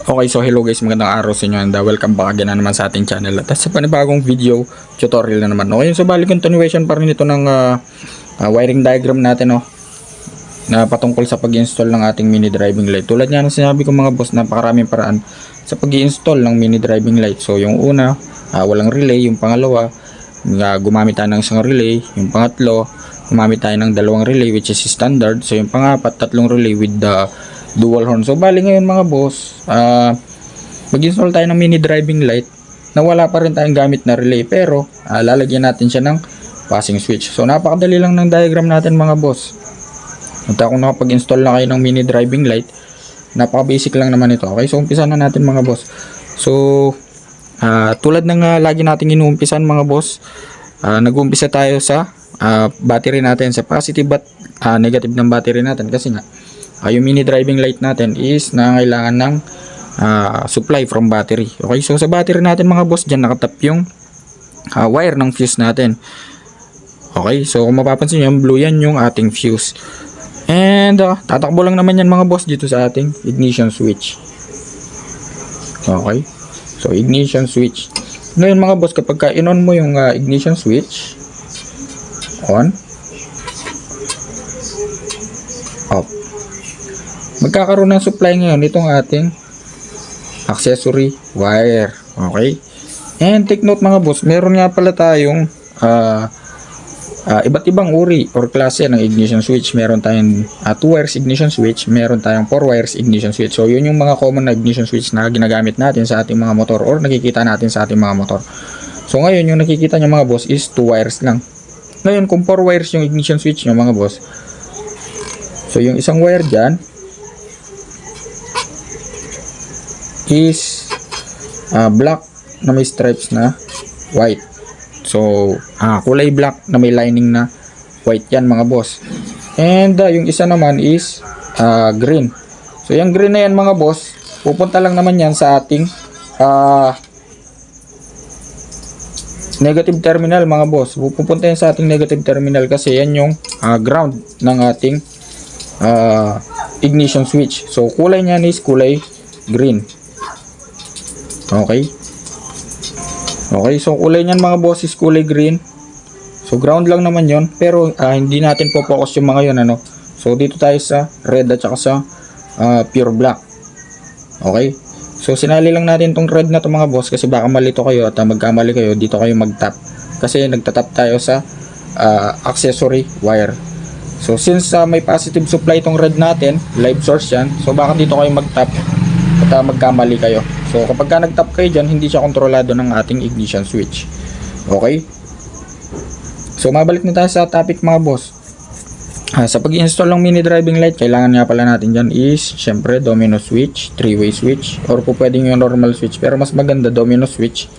Okay, so hello guys, magandang araw sa inyo and uh, welcome back again na naman sa ating channel at sa panibagong video tutorial na naman. Okay, so bali continuation pa rin ito ng uh, uh, wiring diagram natin no na patungkol sa pag-install ng ating mini driving light. Tulad nga ng sinabi ko mga boss, napakaraming paraan sa pag-install ng mini driving light. So yung una, uh, walang relay, yung pangalawa, uh, gumamit tayo ng isang relay, yung pangatlo, gumamit tayo ng dalawang relay which is standard. So yung pangapat, tatlong relay with the dual horn. So bali ngayon mga boss, ah mag-install tayo ng mini driving light na wala pa rin tayong gamit na relay pero ah, lalagyan natin siya ng passing switch. So napakadali lang ng diagram natin mga boss. At kung nakapag-install na kayo ng mini driving light, napaka-basic lang naman ito. Okay, so umpisa na natin mga boss. So ah, tulad ng ah, lagi nating inuumpisan mga boss, ah, nag-uumpisa tayo sa ah, battery natin sa positive at ah, negative ng battery natin kasi nga Ah, yung mini driving light natin is nangailangan ng ah, supply from battery. Okay, so sa battery natin mga boss, dyan nakatap yung ah, wire ng fuse natin. Okay, so kung mapapansin nyo, yung blue yan yung ating fuse. And ah, tatakbo lang naman yan mga boss dito sa ating ignition switch. Okay, so ignition switch. Ngayon mga boss, kapag ka mo yung ah, ignition switch, on, off magkakaroon ng supply ngayon itong ating accessory wire. Okay? And take note mga boss, meron nga pala tayong ah, ah, iba't ibang uri or klase ng ignition switch. Meron tayong 2 wires ignition switch, meron tayong 4 wires ignition switch. So yun yung mga common na ignition switch na ginagamit natin sa ating mga motor or nakikita natin sa ating mga motor. So ngayon yung nakikita nyo mga boss is 2 wires lang. Ngayon kung 4 wires yung ignition switch nyo mga boss, so yung isang wire dyan, is ah, black na may stripes na white. So, ah, kulay black na may lining na white yan mga boss. And ah, yung isa naman is ah, green. So, yung green na yan mga boss, pupunta lang naman yan sa ating ah, negative terminal mga boss. Pupunta yan sa ating negative terminal kasi yan yung ah, ground ng ating ah, ignition switch. So, kulay niyan is kulay green. Okay. Okay, so kulay niyan mga boss is kulay green. So ground lang naman 'yon, pero ah, hindi natin po focus yung mga 'yon ano. So dito tayo sa red at saka sa ah, pure black. Okay? So sinali lang natin tong red na to mga boss kasi baka malito kayo at ah, magkamali kayo dito kayo mag-tap. Kasi nagtatap tayo sa ah, accessory wire. So since ah, may positive supply itong red natin, live source yan, so baka dito kayo mag-tap at ah, magkamali kayo. So kapag ka nag-tap kayo dyan, hindi siya kontrolado ng ating ignition switch. Okay? So mabalik na tayo sa topic mga boss. Ah, sa pag-install ng mini driving light, kailangan nga pala natin dyan is, syempre, domino switch, three-way switch, or po pwedeng yung normal switch, pero mas maganda domino switch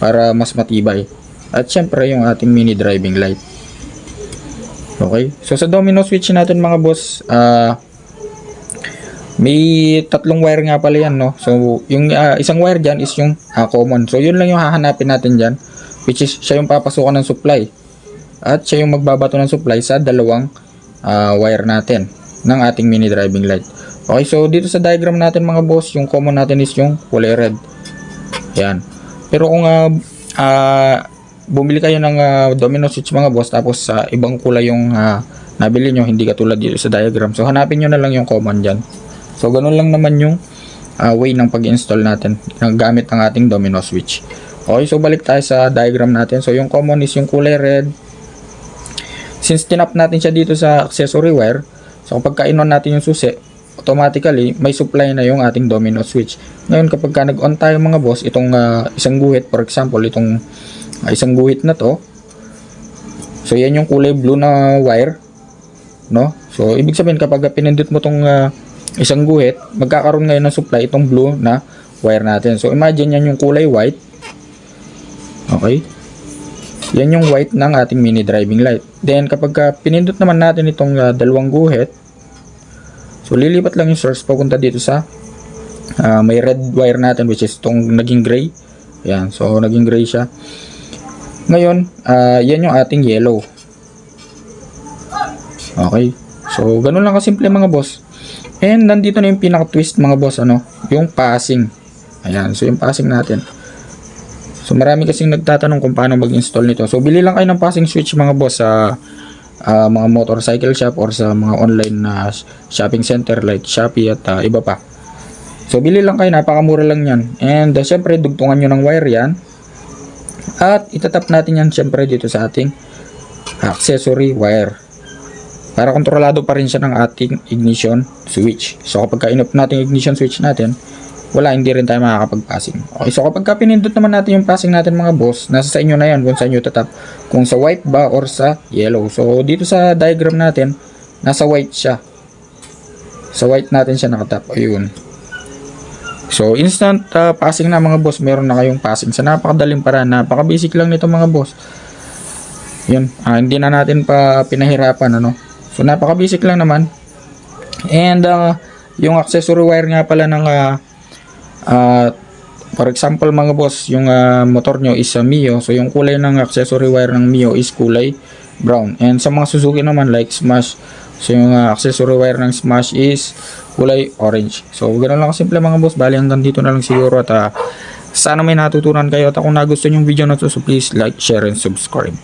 para mas matibay. At syempre, yung ating mini driving light. Okay? So sa domino switch natin mga boss, ah, may tatlong wire nga pala yan, no? So, yung ah, isang wire dyan is yung ah, common. So, yun lang yung hahanapin natin dyan, which is siya yung papasukan ng supply. At siya yung magbabato ng supply sa dalawang ah, wire natin ng ating mini driving light. Okay, so dito sa diagram natin mga boss, yung common natin is yung kulay red. Yan. Pero kung ah, ah, bumili kayo ng ah, domino switch mga boss, tapos sa ibang kulay yung ah, nabili nyo, hindi katulad dito sa diagram. So, hanapin nyo na lang yung common dyan. So, ganun lang naman yung ah, way ng pag-install natin ng gamit ng ating domino switch. Okay, so balik tayo sa diagram natin. So, yung common is yung kulay red. Since tinap natin siya dito sa accessory wire, so kapag ka-in-on natin yung susi, automatically may supply na yung ating domino switch. Ngayon, kapag ka nag-on tayo mga boss, itong ah, isang guhit, for example, itong ah, isang guhit na to, so yan yung kulay blue na wire, no? So, ibig sabihin kapag pinindot mo tong ah, isang guhit, magkakaroon ngayon ng supply itong blue na wire natin. So, imagine yan yung kulay white. Okay? Yan yung white ng ating mini driving light. Then, kapag ka pinindot naman natin itong ah, dalawang guhit, so lilipat lang yung source papunta dito sa ah, may red wire natin which is itong naging gray. Yan, so naging gray siya. Ngayon, ah, yan yung ating yellow. Okay. So, ganun lang kasimple mga boss. And nandito na yung pinaka-twist mga boss, ano? Yung passing. Ayan, so yung passing natin. So marami kasing nagtatanong kung paano mag-install nito. So bili lang kayo ng passing switch mga boss sa ah, mga motorcycle shop or sa mga online na shopping center like Shopee at ah, iba pa. So bili lang kayo, napakamura lang yan. And uh, syempre dugtungan nyo ng wire yan. At itatap natin yan syempre dito sa ating accessory wire. Para kontrolado pa rin siya ng ating ignition switch. So kapag ka-inop natin ignition switch natin, wala, hindi rin tayo makakapag-passing. Okay, so kapag ka pinindot naman natin yung passing natin mga boss, nasa sa inyo na yan kung sa inyo tatap. Kung sa white ba or sa yellow. So dito sa diagram natin, nasa white siya. Sa white natin siya nakatap. Ayun. So instant uh, passing na mga boss, meron na kayong passing sa napakadaling paraan. Napaka-basic lang nito mga boss. Yun, ah, hindi na natin pa pinahirapan ano. So napaka-basic lang naman. And ah, yung accessory wire nga pala ng ah, ah, for example mga boss, yung ah, motor nyo is a Mio. So yung kulay ng accessory wire ng Mio is kulay brown. And sa mga Suzuki naman like Smash, so yung ah, accessory wire ng Smash is kulay orange. So ganoon lang simple mga boss. Bali hanggang dito na lang siguro at ah, sana may natutunan kayo at kung nagustuhan yung video na to, so please like, share, and subscribe.